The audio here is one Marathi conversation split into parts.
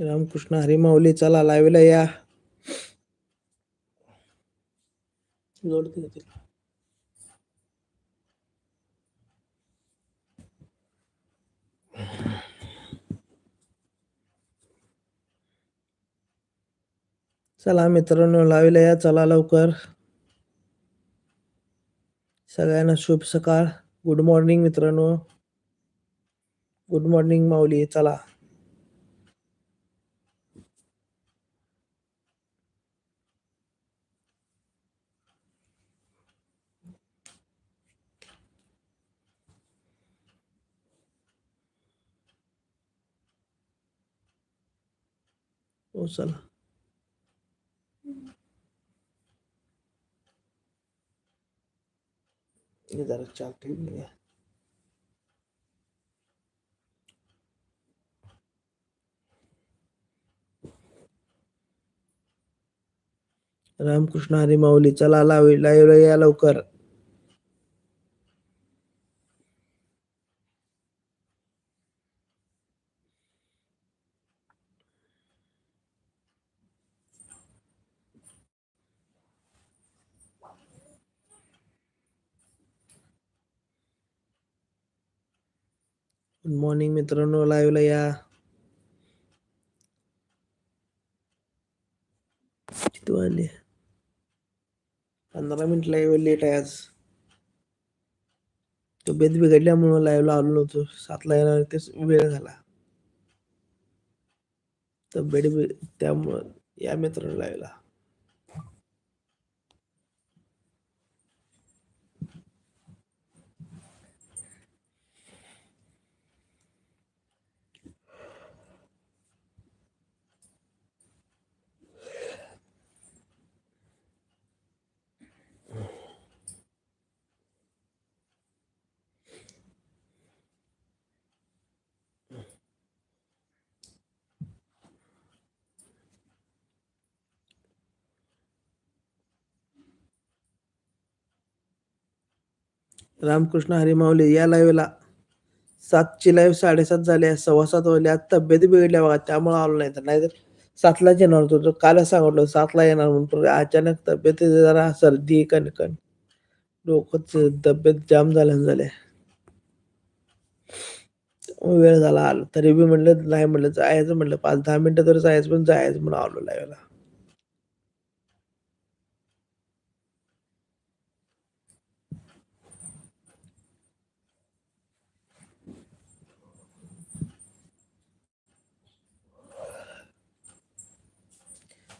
रामकृष्ण हरी माऊली चला लाईव्हला या. जोडते चला मित्रांनो लाईव्हला या चला लवकर. सगळ्यांना शुभ सकाळ. गुड मॉर्निंग मित्रांनो. गुड मॉर्निंग माऊली चला. हो चला. जरा चार ठेवून रामकृष्ण हरी माऊली चला लावी लाईव्हला या लवकर. मॉर्निंग मित्रांनो लाईव्हला या किती वाजले पंधरा मिनिट लाईव्ह लेट आहे आज तब्येत बिघडल्यामुळं लाईव्हला आलो नव्हतो. सातला येणार तेच वेळ झाला. तब्येत त्यामुळं या मित्रांनो लाईव्हला रामकृष्ण हरी या लाईव्हला सातची लाईव्ह साडेसात झाल्या सव्वा सात वाजले आज तब्येती बिघडल्या बघा. त्यामुळे आलो नाही तर. नाहीतर सातलाच येणार होतो. कालच सांगितलं सातला येणार म्हणून. अचानक तब्येत जरा सर्दी कणकण. डोकं तब्येत जाम झाल्यानं झाल्या. वेळ झाला आलो. तरी बी म्हणलं नाही म्हणलं जायचं म्हणलं. पाच दहा मिनिटं तरी जायचं पण जायचं म्हणून आलो लाईव्हला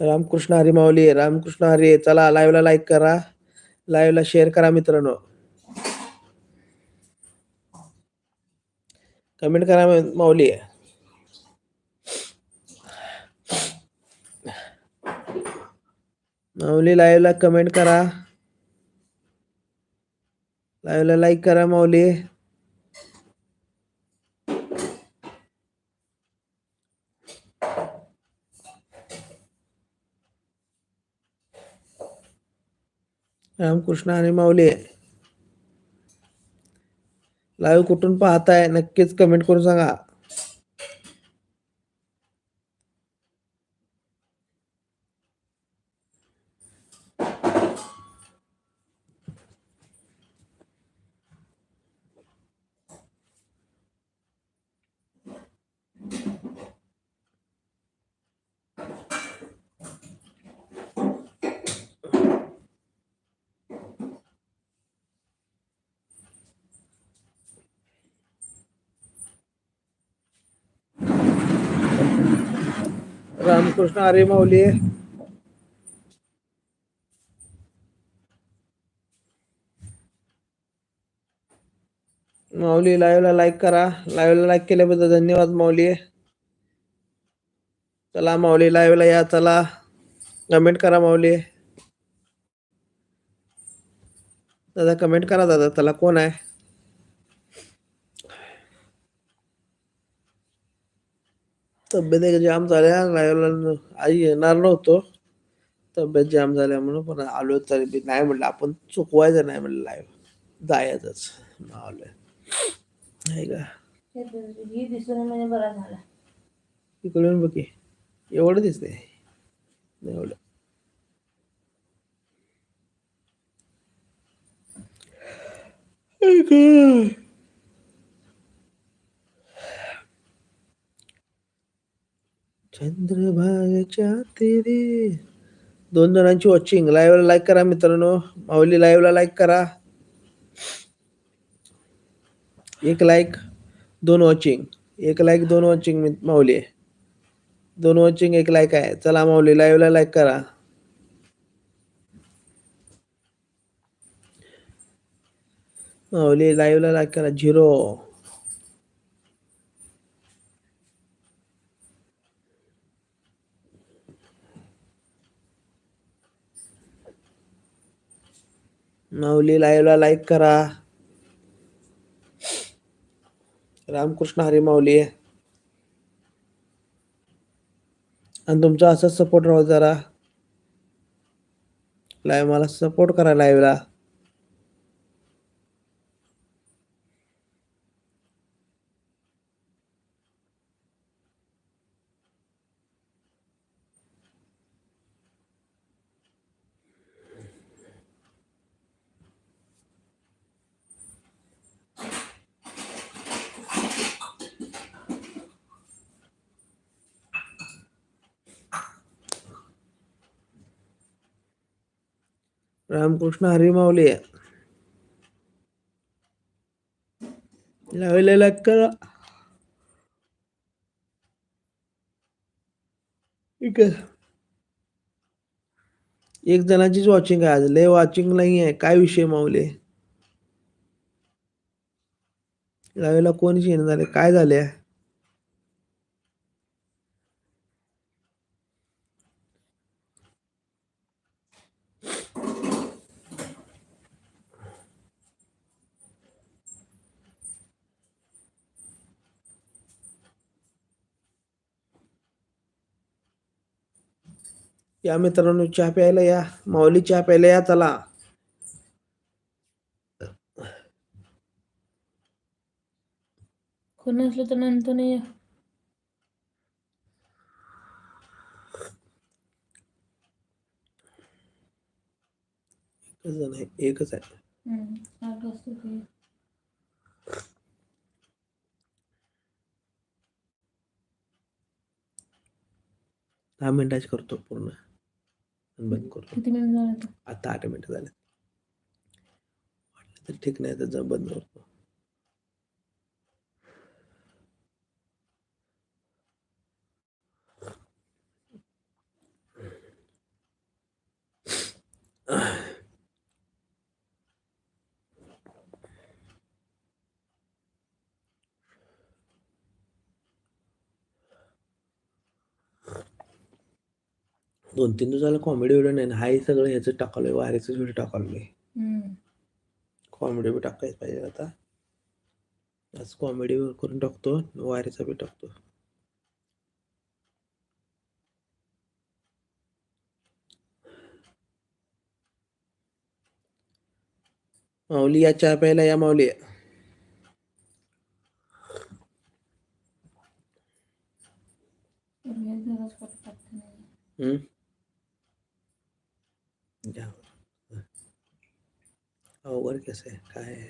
रामकृष्ण हरी माऊली रामकृष्ण हरी चला लाईव्हला लाईक करा. लाईव्हला शेअर करा मित्रांनो. कमेंट करा माऊली. माऊली लाईव्हला कमेंट करा. लाईव्हला लाईक करा माऊली. रामकृष्ण आणि माऊली. लाईव्ह कुठून पाहताय नक्कीच कमेंट करून सांगा. रामकृष्ण आरे माऊली. माऊली लाईव्हला लाईक करा. लाईव्हला लाईक केल्याबद्दल धन्यवाद माऊली. चला माऊली लाईव्हला या. चला. कमेंट करा माऊली. दादा कमेंट करा दादा. त्याला कोण आहे? तब्येत जाम झाल्या लाईव्हला आई येणार नव्हतो. तब्येत जाम झाल्या म्हणून पण आलो तरी बी नाही म्हणलं. आपण चुकवायचं नाही म्हणलं लाईव्ह जायचंच. आलोय आहे का? म्हणजे तिकडून बघ एवढं दिसते एवढं. आई गं. चंद्रभागाच्या तीरी. दोन जणांची वॉचिंग लाईव्हला लाईक करा मित्रांनो. माऊली लाईव्हला लाईक करा. एक लाईक दोन वॉचिंग एक लाईक दोन वॉचिंग माऊली. दोन वॉचिंग एक लाईक आहे. चला माऊली लाईव्हला लाईक करा. माऊली लाईव्हला लाईक करा. झिरो माऊली लाईव्हला लाईक करा. रामकृष्ण हरी माऊली. आणि तुमचा असंच सपोर्ट राहू जरा. लाईव्ह मला सपोर्ट करा लाईव्हला रामकृष्ण हरी लावलेला लाईव्हला करा. ठीक आहे एक जणाचीच वॉचिंग आहे आज. लय वॉचिंग नाही आहे. काय विषय माऊले? लावेला कोणीच येणं झाले? काय झाले या मित्रांनो चहा प्यायला या माऊली चहा प्यायला या चला कोण नसलं तर नंतर नाही या. एकच जण आहे एकच आहे हम्म, आठ वाजता ते. दहा मिनिटाची करतो पूर्ण बंद करतो. किती मिनिट झाले आता? आठ मिनिटं झाले. वाटलं तर ठीक नाही तर बंद करतो. दोन तीन दिवस झालं कॉमेडी व्हिडिओ नाही हाही सगळं ह्याचं टाकलोय वारीचंच व्हिडिओ टाकलोय. कॉमेडी बी टाकायच पाहिजे आता आज कॉमेडी करून टाकतो वारीचा बी टाकतो माऊली या चहा प्यायला या माऊली. हम्म? अवघड कसं आहे काय आहे?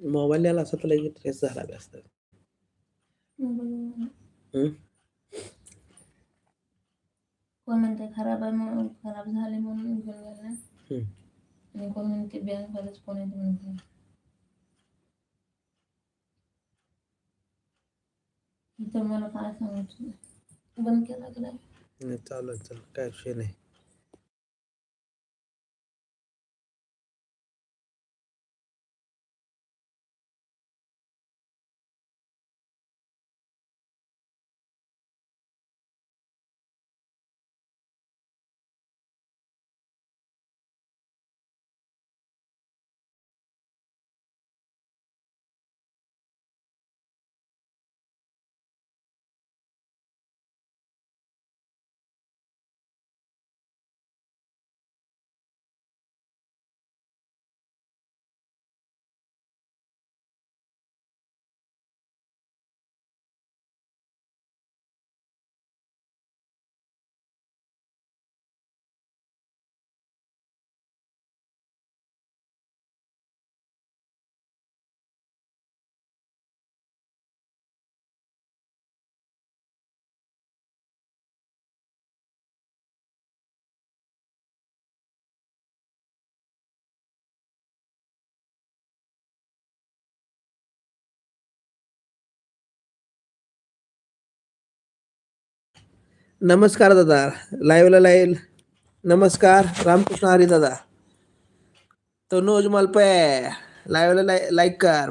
मोबाईल याला असं तर लगेच ट्रेस झाला बी असतं? कोण म्हणते खराब आहे म्हणून खराब झाले म्हणून घेऊन गेला. आणि कोण म्हणते बँक वालेच फोन येते म्हणते तर मला काय सांगायचं? बंद केला की नाही? नाही चालू चालू काय विषय नाही. नमस्कार दादा. लाईव्हला लाईल नमस्कार रामकृष्ण हरी दादा. तनुज मलपे लाईव्हला लाय लाईक कर.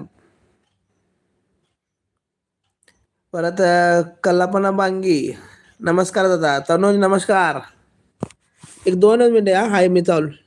परत अं, कल्लापना बांगी. नमस्कार दादा. तनुज नमस्कार. एक दोनच मिनिटे हा. हाय मी चालू.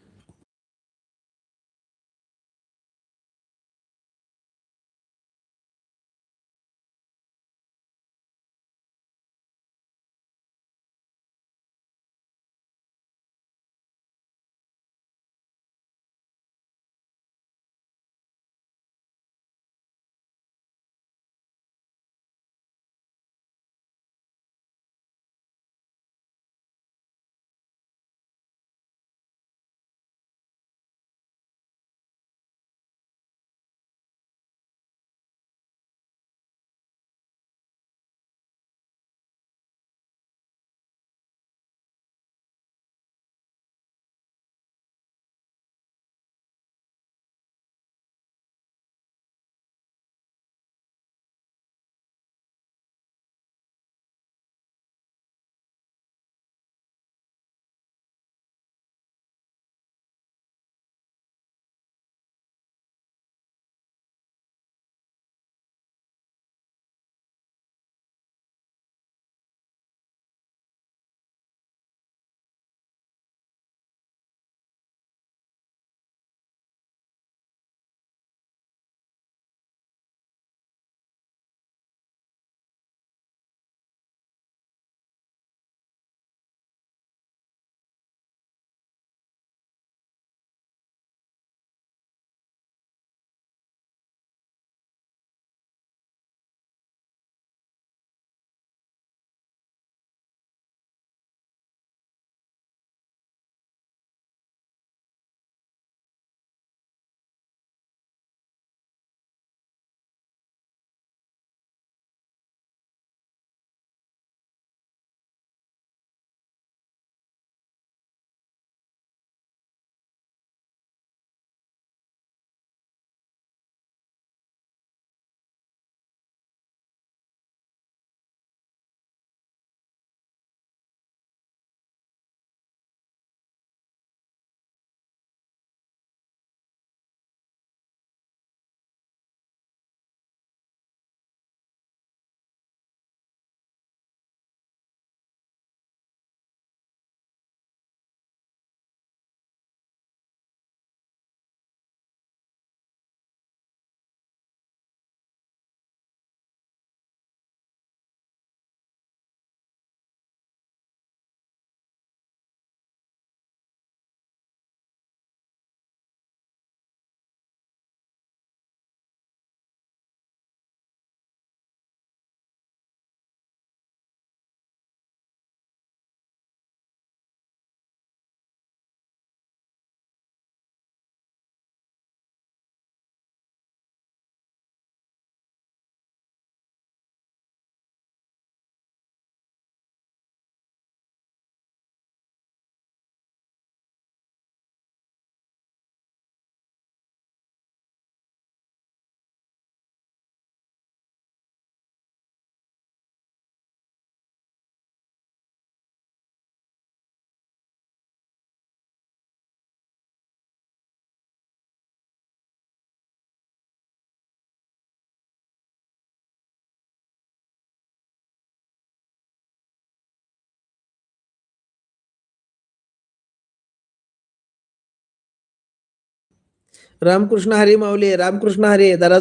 रामकृष्ण हरी माऊली रामकृष्ण हरी जरा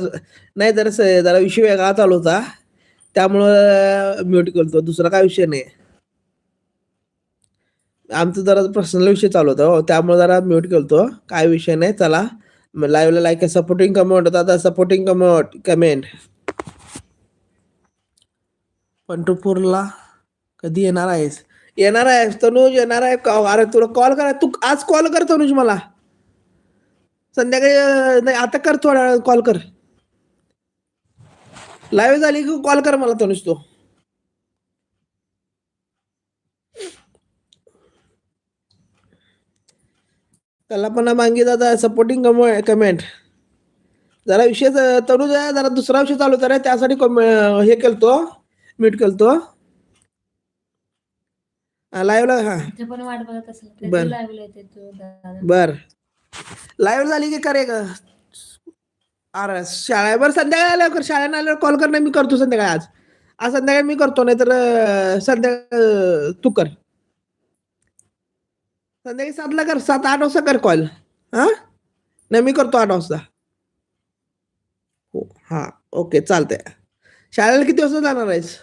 नाही जरा जरा विषय वेगळा चालू होता. त्यामुळं म्यूट करतो दुसरा काय विषय नाही. आमचं जरा पर्सनल विषय चालू होता हो. त्यामुळे जरा म्यूट करतो काय विषय नाही. चला. लाईव्हला लाईक सपोर्टिंग कमेंट होता. आता सपोर्टिंग कमेंट कमेंट पंढरपूरला कधी येणार आहेस? येणार आहेस तनुज? येणार आहे अरे तुला कॉल करा. तू आज कॉल कर तनुज मला. संध्याकाळी नाही आता कर थोडा कॉल कर. लाईव्ह झाली की कॉल कर मला तनुज तो. त्याला पण मागे दादा सपोर्टिंग कमेंट जरा विषय आहे जरा दुसरा विषय चालू होता रे त्यासाठी हे केलतो म्यूट केलतो. लाईव्हला हा. बर. बर. लाईव्ह झाली की करे ग? अरे शाळेवर संध्याकाळी आल्यावर कर. शाळेनं आल्यावर कॉल कर ना मी करतो संध्याकाळी आज. आज संध्याकाळी मी करतो नाही तर संध्याकाळ तू कर. संध्याकाळी सातला कर. सात आठ वाजता कर कॉल हा? नाही मी करतो आठ वाजता. हो हा ओके चालतंय. शाळेला किती वाजता जाणार आहेस?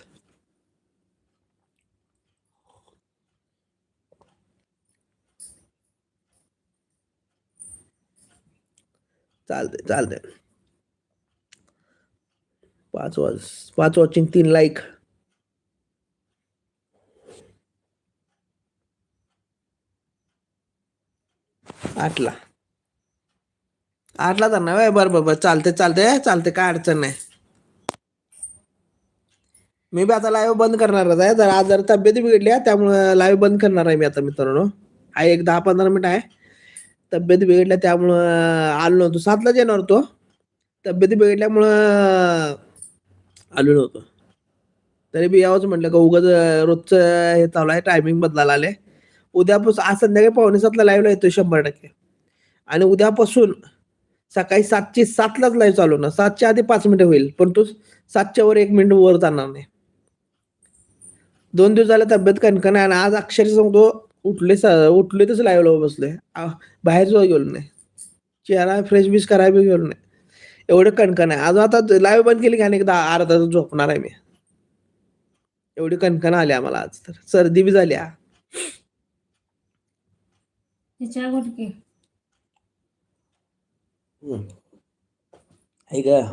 चालतंय चालतंय. पाच वाज पाच वॉचिंग तीन लाईक आठला. आठला तर नाही बरं बरं बरं. चालते चालते चालते काय अडचण नाही. मी बी आता लाईव्ह बंद करणारच आहे जर आज जर तब्येत बिघडली आहे त्यामुळे लाईव्ह बंद करणार आहे मी आता मित्रांनो. आहे एक दहा पंधरा मिनिट आहे. तब्येत बिघडल्या त्यामुळं आलो नव्हतो. सातलाच येणार होतो. तब्येत बिघडल्यामुळं आलो नव्हतो. तरी बी यावंच म्हटलं का उगाच रोजचं हे चालू आहे टायमिंग बदलायला आले उद्यापासून आज संध्याकाळी पावणे सातला लाईव्हला येतो शंभर टक्के. आणि उद्यापासून सकाळी सातचे सातलाच लाईव्ह चालू ना सातच्या आधी पाच मिनिटं होईल पण तो सातच्या वर एक मिनिट वर जाणार नाही. दोन दिवस झाले तब्येत कणकण आहे आणि आज अक्षरशः सांगतो उठले स- उठले तसं लाईव्हला बसलोय. आ- बाहेर सुद्धा गेलो नाही. चेहरा फ्रेश बिश करायला बी गेलो नाही. एवढं कणकण आहे. अजून आता लाईव्ह बंद केली की एकदा अर्धा तास झोपणार आहे मी. एवढी कणकण आली आम्हाला आज तर. सर्दी बी झाली आहे का?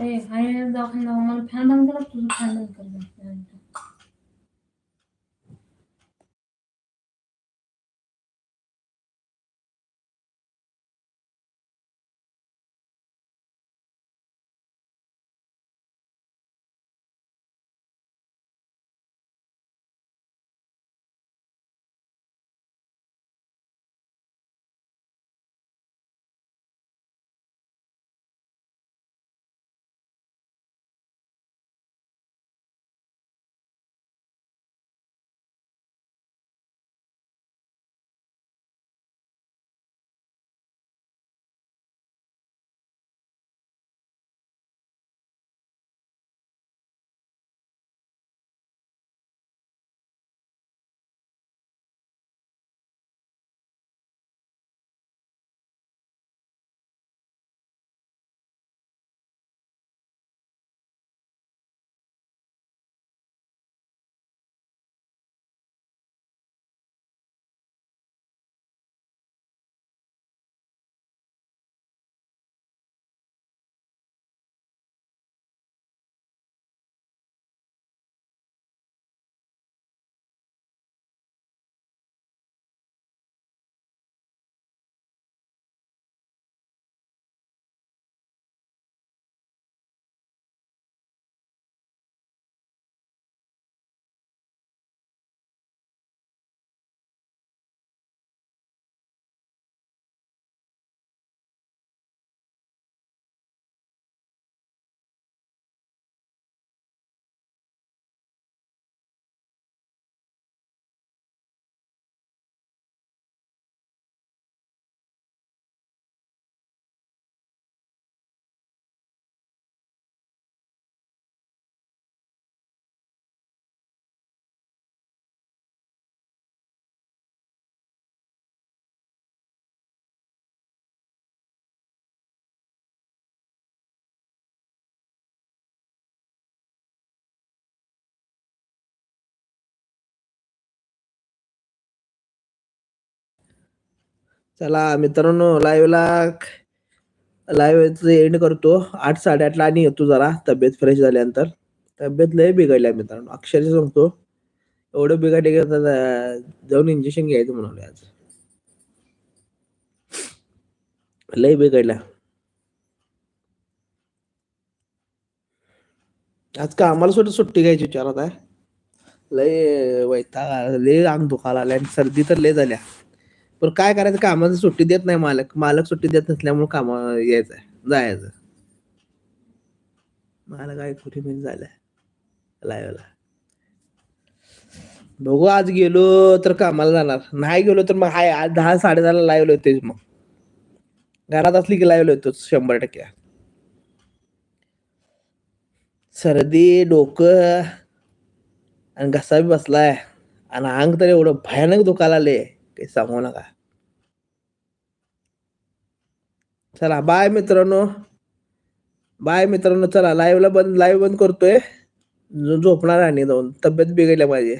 चला मित्रांनो लाईव्हला लाईव्ह एंड करतो. आठ साडेआठला आणि येतो जरा तब्येत फ्रेश झाल्यानंतर. तब्येत लय बिघडल्या मित्रांनो. अक्षरशः सांगतो एवढं बिघडले की जाऊन इंजेक्शन घ्यायचं म्हणाले आज. लय बिघडल्या आज का आम्हाला सुद्धा सुट्टी घ्यायची विचारत आहे. लय वैताग लय अंग दुखायला आल्या आणि सर्दी तर लय झाल्या. पण काय करायचं? कामाची सुट्टी देत नाही मालक. मालक सुट्टी देत नसल्यामुळे काम यायचं जायचं. मला काय कुठे मी झालंय? लाईव्हला. बघू आज गेलो तर कामाला जाणार. नाही गेलो तर मग हाय आज दहा साडे दहाला लाईव्ह होतेच मग. घरात असली की लाईव्ह होतोच शंभर टक्के. सर्दी डोकं आणि घसा बी बसलाय. आणि अंग तर एवढं भयानक दुखायला आले काही सांगू नका चला बाय मित्रांनो बाय मित्रांनो चला लाईव्हला बंद लाईव्ह बंद करतोय झोपणार आणि जाऊन तब्येत बिघडल्या पाहिजे